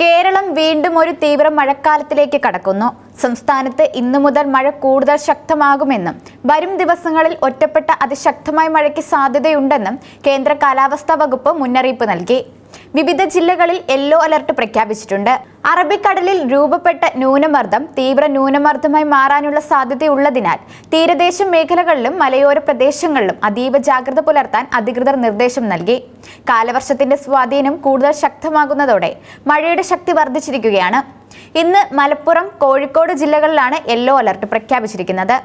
കേരളം വീണ്ടും ഒരു തീവ്ര മഴക്കാലത്തിലേക്ക് കടക്കുന്നു. സംസ്ഥാനത്ത് ഇന്നു മുതൽ മഴ കൂടുതൽ ശക്തമാകുമെന്നും വരും ദിവസങ്ങളിൽ ഒറ്റപ്പെട്ട അതിശക്തമായ മഴയ്ക്ക് സാധ്യതയുണ്ടെന്നും കേന്ദ്ര കാലാവസ്ഥാ വകുപ്പ് മുന്നറിയിപ്പ് നൽകി. വിവിധ ജില്ലകളിൽ യെല്ലോ അലർട്ട് പ്രഖ്യാപിച്ചിട്ടുണ്ട്. അറബിക്കടലിൽ രൂപപ്പെട്ട ന്യൂനമർദ്ദം തീവ്ര ന്യൂനമർദ്ദമായി മാറാനുള്ള സാധ്യതയുള്ളതിനാൽ തീരദേശ മേഖലകളിലും മലയോര പ്രദേശങ്ങളിലും അതീവ ജാഗ്രത പുലർത്താൻ അധികൃതർ നിർദ്ദേശം നൽകി. കാലവർഷത്തിന്റെ സ്വാധീനം കൂടുതൽ ശക്തമാകുന്നതോടെ മഴയുടെ ശക്തി വർദ്ധിച്ചിരിക്കുകയാണ്. ഇന്ന് മലപ്പുറം കോഴിക്കോട് ജില്ലകളിലാണ് യെല്ലോ അലർട്ട് പ്രഖ്യാപിച്ചിരിക്കുന്നത്.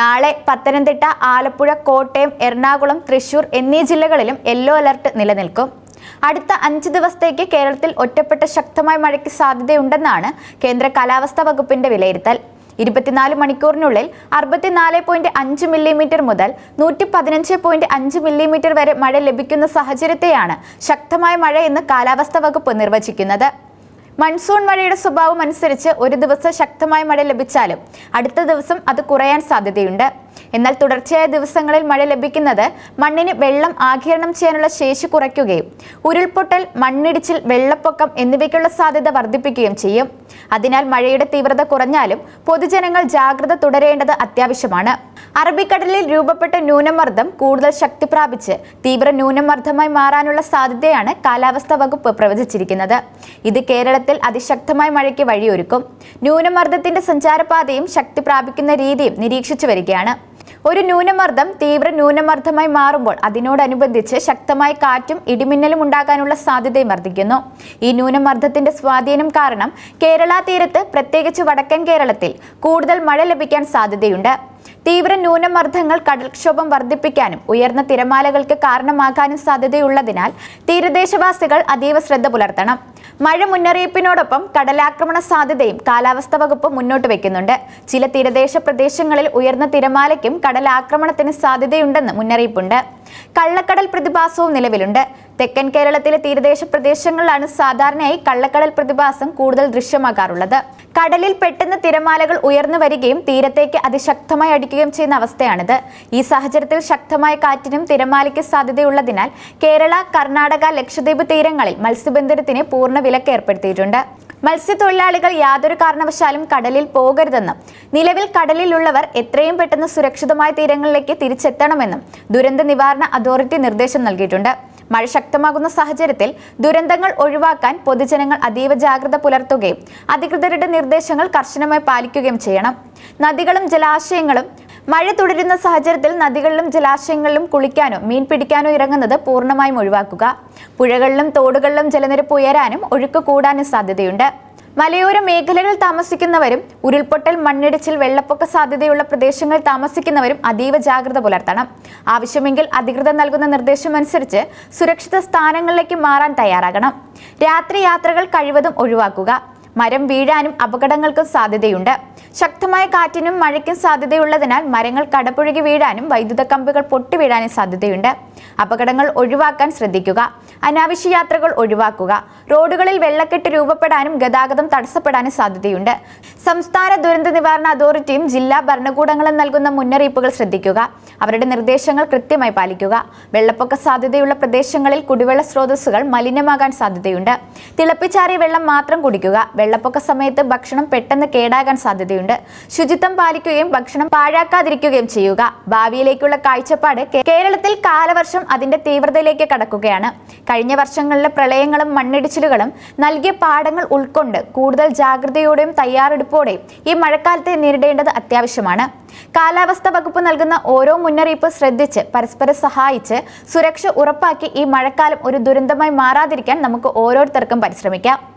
നാളെ പത്തനംതിട്ട ആലപ്പുഴ കോട്ടയം എറണാകുളം തൃശൂർ എന്നീ ജില്ലകളിലും യെല്ലോ അലർട്ട് നിലനിൽക്കും. അടുത്ത അഞ്ച് ദിവസത്തേക്ക് കേരളത്തിൽ ഒറ്റപ്പെട്ട ശക്തമായ മഴയ്ക്ക് സാധ്യതയുണ്ടെന്നാണ് കേന്ദ്ര കാലാവസ്ഥാ വകുപ്പിന്റെ വിലയിരുത്തൽ. ഇരുപത്തിനാല് മണിക്കൂറിനുള്ളിൽ അറുപത്തിനാല് പോയിന്റ് അഞ്ച് മില്ലിമീറ്റർ മുതൽ നൂറ്റി പതിനഞ്ച് പോയിന്റ് അഞ്ച് മില്ലിമീറ്റർ വരെ മഴ ലഭിക്കുന്ന സാഹചര്യത്തെയാണ് ശക്തമായ മഴ എന്ന് കാലാവസ്ഥാ വകുപ്പ് നിർവചിക്കുന്നത്. മൺസൂൺ മഴയുടെ സ്വഭാവം അനുസരിച്ച് ഒരു ദിവസം ശക്തമായ മഴ ലഭിച്ചാലും അടുത്ത ദിവസം അത് കുറയാൻ സാധ്യതയുണ്ട്. എന്നാൽ തുടർച്ചയായ ദിവസങ്ങളിൽ മഴ ലഭിക്കുന്നത് മണ്ണിന് വെള്ളം ആഗിരണം ചെയ്യാനുള്ള ശേഷി കുറയ്ക്കുകയും ഉരുൾപൊട്ടൽ മണ്ണിടിച്ചിൽ വെള്ളപ്പൊക്കം എന്നിവയ്ക്കുള്ള സാധ്യത വർദ്ധിപ്പിക്കുകയും ചെയ്യും. അതിനാൽ മഴയുടെ തീവ്രത കുറഞ്ഞാലും പൊതുജനങ്ങൾ ജാഗ്രത തുടരേണ്ടത് അത്യാവശ്യമാണ്. അറബിക്കടലിൽ രൂപപ്പെട്ട ന്യൂനമർദ്ദം കൂടുതൽ ശക്തി പ്രാപിച്ച് തീവ്ര ന്യൂനമർദ്ദമായി മാറാനുള്ള സാധ്യതയാണ് കാലാവസ്ഥാ വകുപ്പ് പ്രവചിച്ചിരിക്കുന്നത്. ഇത് കേരളത്തിൽ അതിശക്തമായ മഴയ്ക്ക് വഴിയൊരുക്കും. ന്യൂനമർദ്ദത്തിന്റെ സഞ്ചാരപാതയും ശക്തി പ്രാപിക്കുന്ന രീതിയും നിരീക്ഷിച്ചു വരികയാണ്. ഒരു ന്യൂനമർദ്ദം തീവ്ര ന്യൂനമർദ്ദമായി മാറുമ്പോൾ അതിനോടനുബന്ധിച്ച് ശക്തമായ കാറ്റും ഇടിമിന്നലും ഉണ്ടാകാനുള്ള സാധ്യതയും വർദ്ധിക്കുന്നു. ഈ ന്യൂനമർദ്ദത്തിന്റെ സ്വാധീനം കാരണം കേരള തീരത്ത് പ്രത്യേകിച്ച് വടക്കൻ കേരളത്തിൽ കൂടുതൽ മഴ ലഭിക്കാൻ സാധ്യതയുണ്ട്. തീവ്ര ന്യൂനമർദ്ദങ്ങൾ കടൽക്ഷോഭം വർദ്ധിപ്പിക്കാനും ഉയർന്ന തിരമാലകൾക്ക് കാരണമാകാനും സാധ്യതയുള്ളതിനാൽ തീരദേശവാസികൾ അതീവ ശ്രദ്ധ പുലർത്തണം. മഴ മുന്നറിയിപ്പിനോടൊപ്പം കടലാക്രമണ സാധ്യതയും കാലാവസ്ഥാ വകുപ്പ് മുന്നോട്ട് വയ്ക്കുന്നുണ്ട് ചില തീരദേശ പ്രദേശങ്ങളിൽ ഉയർന്ന തിരമാലയ്ക്കും കടലാക്രമണത്തിന് സാധ്യതയുണ്ടെന്ന് മുന്നറിയിപ്പുണ്ട്. കള്ളക്കടൽ പ്രതിഭാസവും നിലവിലുണ്ട്. തെക്കൻ കേരളത്തിലെ തീരദേശ പ്രദേശങ്ങളിലാണ് സാധാരണയായി കള്ളക്കടൽ പ്രതിഭാസം കൂടുതൽ ദൃശ്യമാകാറുള്ളത്. കടലിൽ പെട്ടെന്ന് തിരമാലകൾ ഉയർന്നു വരികയും തീരത്തേക്ക് അതിശക്തമായി അടിക്കുകയും ചെയ്യുന്ന അവസ്ഥയാണിത്. ഈ സാഹചര്യത്തിൽ ശക്തമായ കാറ്റിനും തിരമാലയ്ക്ക് സാധ്യതയുള്ളതിനാൽ കേരള കർണാടക ലക്ഷദ്വീപ് തീരങ്ങളിൽ മത്സ്യബന്ധനത്തിന് പൂർണ വിലക്ക് ഏർപ്പെടുത്തിയിട്ടുണ്ട്. മത്സ്യത്തൊഴിലാളികൾ യാതൊരു കാരണവശാലും കടലിൽ പോകരുതെന്നും നിലവിൽ കടലിലുള്ളവർ എത്രയും പെട്ടെന്ന് സുരക്ഷിതമായ തീരങ്ങളിലേക്ക് തിരിച്ചെത്തണമെന്നും ദുരന്ത നിവാരണ അതോറിറ്റി നിർദ്ദേശം നൽകിയിട്ടുണ്ട്. മഴ ശക്തമാകുന്ന സാഹചര്യത്തിൽ ദുരന്തങ്ങൾ ഒഴിവാക്കാൻ പൊതുജനങ്ങൾ അതീവ ജാഗ്രത പുലർത്തുകയും അധികൃതരുടെ നിർദ്ദേശങ്ങൾ കർശനമായി പാലിക്കുകയും ചെയ്യണം. നദികളും ജലാശയങ്ങളും മഴ തുടരുന്ന സാഹചര്യത്തിൽ നദികളിലും ജലാശയങ്ങളിലും കുളിക്കാനോ മീൻ പിടിക്കാനോ ഇറങ്ങുന്നത് പൂർണമായും ഒഴിവാക്കുക. പുഴകളിലും തോടുകളിലും ജലനിരപ്പ് ഉയരാനും ഒഴുക്ക് കൂടാനും സാധ്യതയുണ്ട്. മലയോര മേഖലകളിൽ താമസിക്കുന്നവരും ഉരുൾപൊട്ടൽ മണ്ണിടിച്ചിൽ വെള്ളപ്പൊക്ക സാധ്യതയുള്ള പ്രദേശങ്ങളിൽ താമസിക്കുന്നവരും അതീവ ജാഗ്രത പുലർത്തണം. ആവശ്യമെങ്കിൽ അധികൃതർ നൽകുന്ന നിർദ്ദേശമനുസരിച്ച് സുരക്ഷിത സ്ഥാനങ്ങളിലേക്ക് മാറാൻ തയ്യാറാകണം. രാത്രി യാത്രകൾ കഴിവതും ഒഴിവാക്കുക. മരം വീഴാനും അപകടങ്ങൾക്കും സാധ്യതയുണ്ട്. ശക്തമായ കാറ്റിനും മഴയ്ക്കും സാധ്യതയുള്ളതിനാൽ മരങ്ങൾ കടപുഴകി വീഴാനും വൈദ്യുത കമ്പികൾ പൊട്ടിവീഴാനും സാധ്യതയുണ്ട്. അപകടങ്ങൾ ഒഴിവാക്കാൻ ശ്രദ്ധിക്കുക. അനാവശ്യ യാത്രകൾ ഒഴിവാക്കുക. റോഡുകളിൽ വെള്ളക്കെട്ട് രൂപപ്പെടാനും ഗതാഗതം തടസ്സപ്പെടാനും സാധ്യതയുണ്ട്. സംസ്ഥാന ദുരന്ത നിവാരണ അതോറിറ്റിയും ജില്ലാ ഭരണകൂടങ്ങളും നൽകുന്ന മുന്നറിയിപ്പുകൾ ശ്രദ്ധിക്കുക. അവരുടെ നിർദ്ദേശങ്ങൾ കൃത്യമായി പാലിക്കുക. വെള്ളപ്പൊക്ക സാധ്യതയുള്ള പ്രദേശങ്ങളിൽ കുടിവെള്ള സ്രോതസ്സുകൾ മലിനമാകാൻ സാധ്യതയുണ്ട്. തിളപ്പിച്ചാറിയ വെള്ളം മാത്രം കുടിക്കുക. വെള്ളപ്പൊക്ക സമയത്ത് ഭക്ഷണം പെട്ടെന്ന് കേടാകാൻ സാധ്യതയുണ്ട്. ശുചിത്വം പാലിക്കുകയും ഭക്ഷണം പാഴാക്കാതിരിക്കുകയും ചെയ്യുക. ഭാവിയിലേക്കുള്ള കാഴ്ചപ്പാട് കേരളത്തിൽ കാലവർഷം അതിന്റെ തീവ്രതയിലേക്ക് കടക്കുകയാണ്. കഴിഞ്ഞ വർഷങ്ങളിലെ പ്രളയങ്ങളും മണ്ണിടിച്ചിലുകളും നൽകിയ പാഠങ്ങൾ ഉൾക്കൊണ്ട് കൂടുതൽ ജാഗ്രതയോടെയും തയ്യാറെടുപ്പോടെയും ഈ മഴക്കാലത്തെ നേരിടേണ്ടത് അത്യാവശ്യമാണ്. കാലാവസ്ഥ വകുപ്പ് നൽകുന്ന ഓരോ മുന്നറിയിപ്പ് ശ്രദ്ധിച്ച് പരസ്പരം സഹായിച്ച് സുരക്ഷ ഉറപ്പാക്കി ഈ മഴക്കാലം ഒരു ദുരന്തമായി മാറാതിരിക്കാൻ നമുക്ക് ഓരോരുത്തർക്കും പരിശ്രമിക്കാം.